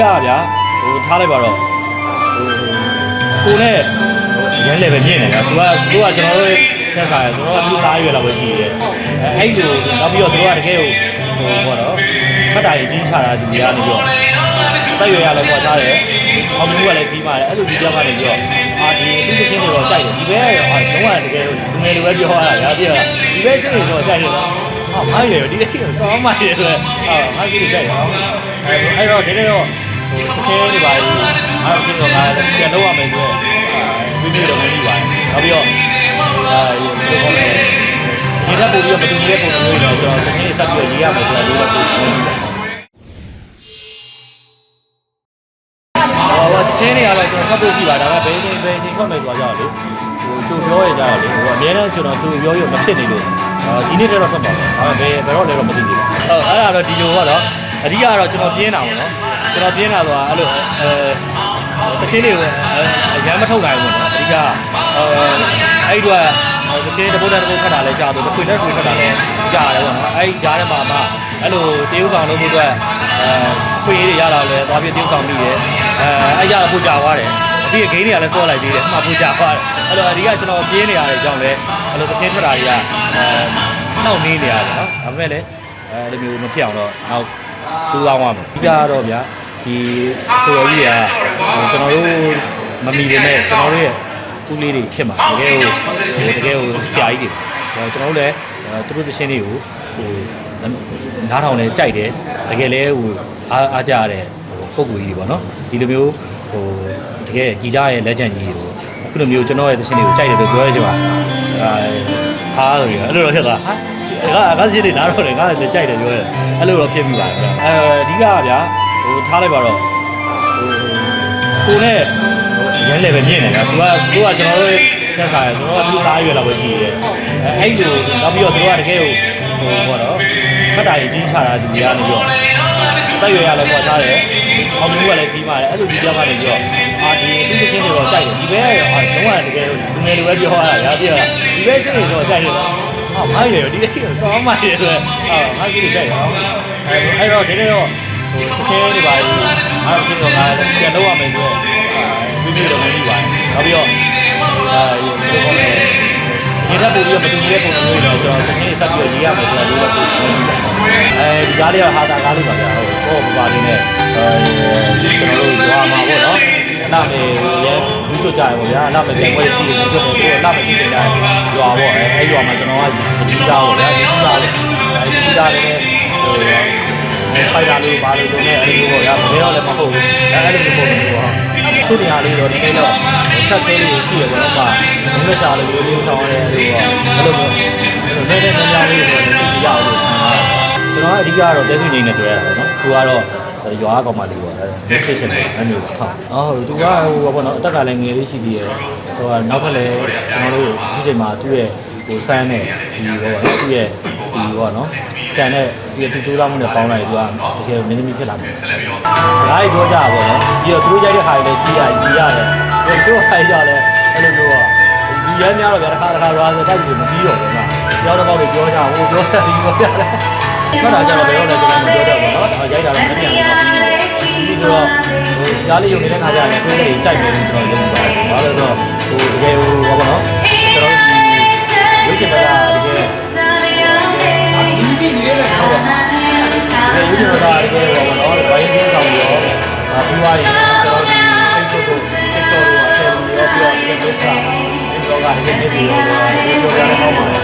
ကဗျာဟိုထားလိုက်ပါတော့ဟိုကိုနဲ့ရန်လေပဲမြင်နေတာသူကသူကကျွန်တော်တို့ဆက်စားရကျွန်တော်ကလူသားရွယ်လောက်ပဲရှိတယ်အဲအဲ့လိုနောက်ပြီးတော့သူကတကယ်ဟိုဟိုတော့ဖတ်တာရင်ကြီးချတာသူများနေပြီးတော့တက်ရွယ်ရလည်းပေါ်ထားတယ်အောင်မျိုးကလည်းကြီးမာတယ်အဲ့လိုဒီပြောက်ကနေပြီးတော့အာဒီသူ့ချင်းတွေတော့ကြိုက်တယ်ဒီဘဲအာလုံးဝတကယ်လူငယ်တွေပဲပြောရတာရာတည်းကဒီဘဲချင်းတွေတော့ကြိုက်တယ်ဟာမိုင်းလေဒီလေးစောင်းမိုင်းလေဆိုတော့အာမိုင်းကြီးကြိုက်တယ်အဲအဲ့တော့ဒီနေ့တော့ ဟိုတစ်ချင်းတွေပါဘူးအားချင်းတော့ငါပြန်တော့ရမယ်ဆိုတော့ဒီနေ့တော့မပြီးပါဘူးနောက်ပြီးတော့အာဘယ်လိုခေါ်လဲဒီကပို့ပြီးတော့မတူတဲ့ပုံစံမျိုးတော့ကျွန်တော်တစ်ချင်းဆက်ပြီးရေးရမယ်ဆိုတာလေးတော့ပို့ပြီးပါဟိုချင်းတွေကတော့ကျွန်တော်ဖတ်ဖို့ရှိပါဒါပေမဲ့ဘယ်ချိန်ဘယ်ချိန်ဖတ်မယ်ဆိုတာကြောက်လေဟိုကြိုပြောရကြတော့လေဟိုအများနဲ့ကျွန်တော်ကြိုပြောရမဖြစ်နေလို့အာဒီနေ့တော့ဖတ်ပါမယ်ဒါပေမဲ့ဘယ်တော့လဲတော့မသိသေးဘူးဟုတ်အဲ့ဒါတော့ဒီလိုကတော့အဓိကတော့ကျွန်တော်ပြင်းတာပေါ့နော် ကျွန်တော်ပြင်းတာဆိုတာအဲ့လိုအဲတချင်းတွေကိုအရမ်းမထုတ်နိုင်ဘူးပေါ့နော်အဓိကအဲအဲ့ဒီတော့တချင်းတပုတ်တဲ့တပုတ်ခတ်တာလဲကြာတယ်ခွေနဲ့ခွေခတ်တာလဲကြာတယ်ပေါ့နော်အဲ့ဒီကြားထဲမှာမှအဲ့လိုတရုပ်ဆောင်လုပ်ဖို့အတွက်အဲခွေရည်တွေရလာလဲသွားပြတရုပ်ဆောင်မိတယ်အဲအဲ့ရတာပို့ကြာသွားတယ်အပြီးဂိမ်းတွေကလည်းစောလိုက်သေးတယ်အမှပို့ကြာသွားတယ်အဲ့တော့အဓိကကျွန်တော်ပြင်းနေရတဲ့အကြောင်းလဲအဲ့လိုတချင်းထွက်တာတွေကအဲနှောက်နေနေရတယ်နော်ဒါပေမဲ့လည်းအဲလိုမျိုးမဖြစ်အောင်တော့နောက်ကျူးသွားမှာမယ်အဓိကကတော့ဗျာ ဒီဆိုတော်ကြီးတွေကကျွန်တော်တို့မမီနေနဲ့ကျွန်တော်တို့ရဲ့ဦးလေးတွေဖြစ်မှာတကယ်ကိုဟိုတကယ်ကိုဆရာကြီးတွေကျွန်တော်တို့လည်းသူတို့သရှင်တွေကိုဟိုနားထောင်နေကြိုက်တယ်တကယ်လည်းဟိုအားအားကြရတဲ့ဟိုပုံကူကြီးတွေပေါ့နော်ဒီလိုမျိုးဟိုတကယ်ဂီတရဲ့လက်ကျန်ကြီးတွေကိုအခုလိုမျိုးကျွန်တော်ရဲ့သရှင်တွေကိုကြိုက်တယ်လို့ပြောရချင်ပါအာအားဆိုပြီးအဲ့လိုတော့ဖြစ်သွားဟာငါငါစီနေနားတော့တယ်ငါလည်းကြိုက်တယ်ပြောရတယ်အဲ့လိုတော့ဖြစ်ပြီးပါတယ်အဲအဓိကကဗျာ ဟိုထားလိုက်ပါတော့ဟိုကိုနဲ့ရန်လေပဲမြင်နေတာသူကသူကကျွန်တော်တို့ဆက်စားရကျွန်တော်ကလူသားရွယ်လောက်ပဲရှိတယ်အဲအဲ့လိုနောက်ပြီးတော့သူကတကယ်ဟိုဟိုတော့ဖတ်တာရင်ကြီးချတာသူများနေပြီးတော့တက်ရွယ်ရလည်းပေါ်ထားတယ်အောင်မျိုးကလည်းကြီးမာတယ်အဲ့လိုဒီပြောက်ကနေပြီးတော့အာဒီသူ့ချင်းတွေတော့ကြိုက်တယ်ဒီဘဲအာလုံးဝတကယ်လူငယ်တွေပဲပြောရတာရာတည်းကဒီဘဲချင်းတွေတော့ကြိုက်တယ်ဟာမိုင်းလေဒီလေးစောင်းမိုင်းလေဆိုတော့အာမိုင်းကြီးကြိုက်တယ်အဲအဲ့တော့ဒီနေ့တော့ဟို တစ်ချင်းတွေပါဘူးအားချင်းတော့ငါပြန်တော့ရမယ်ဆိုတော့ဒီနေ့တော့မပြီးပါဘူးနောက်ပြီးတော့အာဘယ်လိုခေါ်လဲဒီကပို့ပြီးတော့မတူတဲ့ပုံစံမျိုးတော့ကျွန်တော်တစ်ချင်းဆက်ပြီးရေးရမယ်ဆိုတာလေးတော့ပို့ပြီးပါအဲဒီကားလေးကဟာတာကားလေးပါဗျာဟုတ်ဟောပါလေးနဲ့အဲကျွန်တော်တို့ရွာမှာပေါ့နော်အနာမေရဲဘူးတို့ကြရပေါ့ဗျာအနာမေပြန်ခွဲကြည့်နေကြတယ်ကိုအနာမေကြည့်နေတယ်ရွာပေါ့အဲအဲရွာမှာကျွန်တော်ကအကြီးသားပေါ့ဗျာအကြီးသားလေအကြီးသားလည်းဟို ဖိုင်တာလေးပါလေးလုံးနဲ့အဲ့လိုပေါ့ဗျာဘယ်တော့လည်းမဟုတ်ဘူးအဲအဲ့လိုမျိုးပုံမျိုးပေါ့သူ့နေရာလေးတော့ဒီနေ့တော့ဖြတ်သေးလေးရှိရပေါ့နော်ပါဘုံနဲ့ရှာလေးမျိုးလေးဆောင်ရတယ်ဆိုတော့အဲ့လိုမျိုးအဲ့လိုနည်းနည်းများများလေးဆိုတော့သိကြအောင်လို့ကျွန်တော်ကအဓိကတော့လက်စုငိမ့်နဲ့တွေ့ရတာပေါ့နော်သူကတော့ရွာကောင်မလေးပေါ့အဲ station ပေါ့အဲ့မျိုးဟုတ်အော်သူကဟိုပေါ့နော်အသက်ကလည်းငယ်လေးရှိသေးတယ်ဟိုကနောက်ထပ်လည်းကျွန်တော်တို့ဒီချိန်မှာသူ့ရဲ့ဟိုဆန်းနဲ့ဒီဟိုသူ့ရဲ့ဒီဟောနော် တန်တဲ့ဒီတူတူသားမှုနဲ့ပေါင်းလိုက်သူကတကယ်မင်းသမီးဖြစ်လာတယ်။ဒါကြီးပြောကြပါဘောနော်။ပြီးတော့သူတို့ကြိုက်တဲ့ဟာတွေလည်းကြီးရကြီးရတယ်။ပြီးတော့ခိုင်းကြလဲအဲ့လိုမျိုးကဒီရဲများတော့ဗျာတစ်ခါတစ်ခါရွာဆိုတိုက်ပြီးမပြီးတော့ဘူးနော်။ပြောတော့တော့ပြောကြဟိုပြောတယ်ဒီပြောရတယ်။ခါတာကြတော့ဘယ်တော့လဲကျွန်တော်မပြောတော့ဘူးနော်။ဒါရိုက်တာလည်းမပြန်ဘူးနော်။ပြီးတော့ဟိုရားလေးရုံနေတဲ့ခါကျရင်တွေးလေးကြိုက်မယ်လို့ကျွန်တော်ယုံကြည်ပါတယ်။ဘာလို့လဲဆိုတော့ဟိုတကယ်ဟို ရင်ကျွန်တော်ဒီစိတ်ထုတ်ကိုစိတ်တော်ကိုအထက်ကိုရောပြီးတော့ဒီကိစ္စဒီတော့ကဒီကိစ္စရောဒီလို